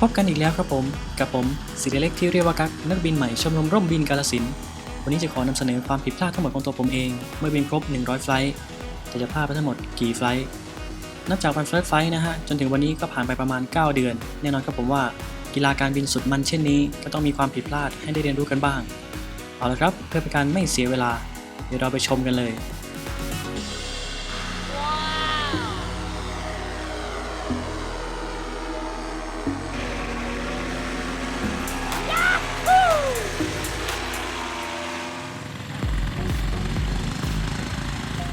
พบกันอีกแล้วครับผม กับผมสิริเล็กที่เรียกว่ากักนักบินใหม่ชมรมร่มบินกาลสินวันนี้จะขอนำเสนอความผิดพลาดทั้งหมดของตัวผมเอง เมื่อบินครบ 100 ไฟล์แต่จะพลาดไปทั้งหมดกี่ไฟล์นับจากวันเฟิร์สไฟล์นะฮะจนถึงวันนี้ก็ผ่านไปประมาณ 9 เดือน แน่นอนครับผมว่ากีฬาการบินสุดมันเช่นนี้ ก็ต้องมีความผิดพลาดให้ได้เรียนรู้กันบ้าง เอาละครับเพื่อเป็นการไม่เสียเวลา เดี๋ยวเราไปชมกันเลย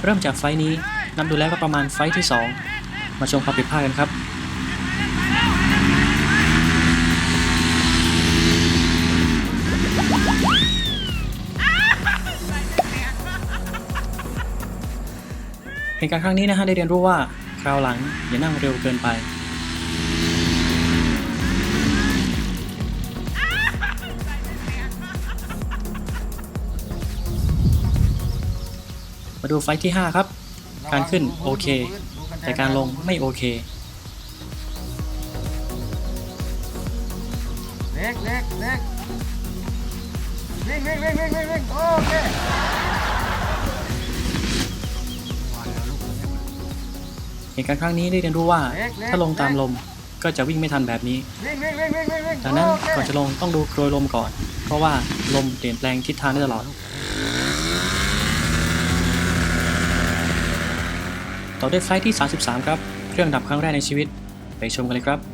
เริ่มจากไฟนี้นับดูแล้วก็ประมาณไฟที่ 2 มาชมความผิดพลาดกันครับเหตุการณ์ครั้งนี้นะฮะได้เรียนรู้ว่าคราวหลังอย่านั่งเร็วเกินไป มาดูไฟล์ที่ 5 ครับ การขึ้นโอเค แต่การลงไม่โอเคเล็กเล็กเล็กวิ่งวิ่งวิ่งวิ่งวิ่งวิ่งโอเคเหตุการณ์ครั้งนี้ได้เรียนรู้ว่าถ้าลงตามลมก็จะวิ่งไม่ทันแบบนี้วิ่งวิ่งวิ่งวิ่งวิ่งวิ่งดังนั้นโเคก่อนจะลงต้องดูโกยลมก่อน เพราะว่าลมเปลี่ยนแปลงทิศทางได้ตลอด ต่อด้วยไฟล์ที่ 33 ครับ เครื่องดับครั้งแรกในชีวิต ไปชมกันเลยครับ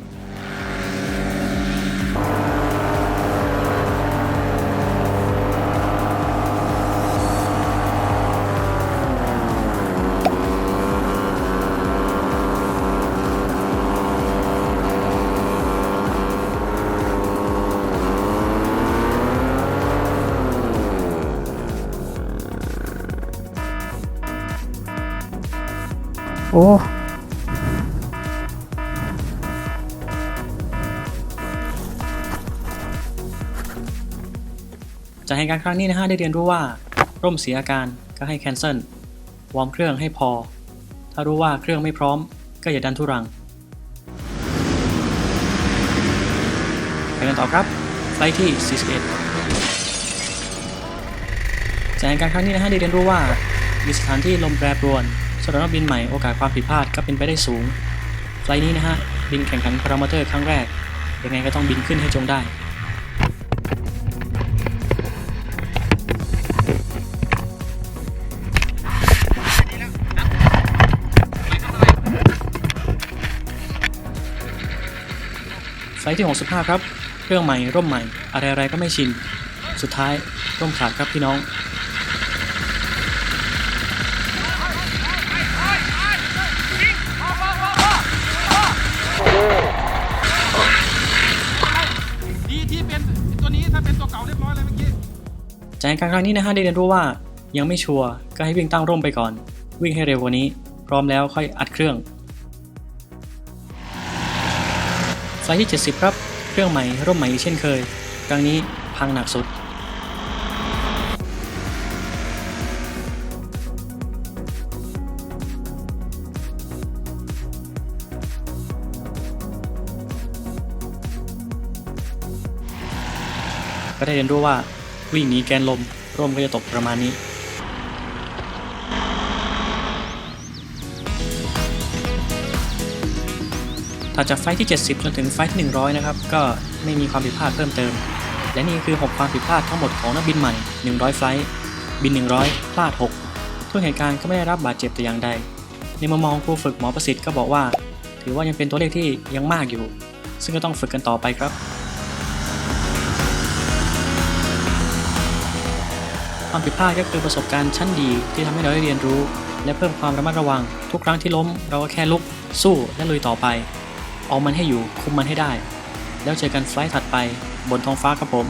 โอ้จากเหตุการณ์ครั้งนี้นะฮะได้เรียนรู้ว่าร่มเสียอาการก็ให้แคนเซิลวอร์มเครื่องให้พอ ถ้ารู้ว่าเครื่องไม่พร้อม ก็อย่าดันทุรังไปกันต่อครับไฟที่ 41จากเหตุการณ์ครั้งนี้นะฮะได้เรียนรู้ว่ามีสถานที่ลมแปรปรวน สำหรับบินใหม่โอกาสความผิดพลาดก็เป็นไปได้สูง ไฟล์นี้นะฮะ บินแข่งขันพารามอเตอร์ครั้งแรก ยังไงก็ต้องบินขึ้นให้จงได้ ไฟล์ที่ 65 ครับ เครื่องใหม่ร่มใหม่ อะไรๆก็ไม่ชิน สุดท้ายร่มขาดครับพี่น้อง จากเหตุการครั้งนี้นะฮะได้เรียนรู้ว่ายังไม่ชัวร์ก็ให้วิ่งตั้งร่มไปก่อน วิ่งให้เร็วกว่านี้ พร้อมแล้วค่อยอัดเครื่องไฟล์ที่ 70 ครับ เครื่องใหม่ร่มใหม่เช่นเคยครั้งนี้พังหนักสุดก็ได้เรียนรู้ว่า วิ่งหนีแกนลมร่มก็จะตกประมาณนี้ถัดจากไฟที่ 70 จนถึงไฟที่ 100 นะครับ ก็ไม่มีความผิดพลาดเพิ่มเติม และนี่คือ 6 ความผิดพลาดทั้งหมดของนักบินใหม่ 100 ไฟล์บิน 100 พลาด 6 ทุกเหตุการณ์ก็ไม่ได้รับบาดเจ็บแต่อย่างใด ในมุมมองครูฝึกหมอประสิทธิ์ก็บอกว่า ถือว่ายังเป็นตัวเลขที่ยังมากอยู่ ซึ่งก็ต้องฝึกกันต่อไปครับ ความผิดพลาดก็คือประสบการณ์ชั้นดีที่ทำให้เราได้เรียนรู้ และเพิ่มความระมัดระวัง ทุกครั้งที่ล้ม เราก็แค่ลุก สู้และลุยต่อไป เอามันให้อยู่คุมมันให้ได้ แล้วเจอกันไฟล์ถัดไป บนท้องฟ้าครับผม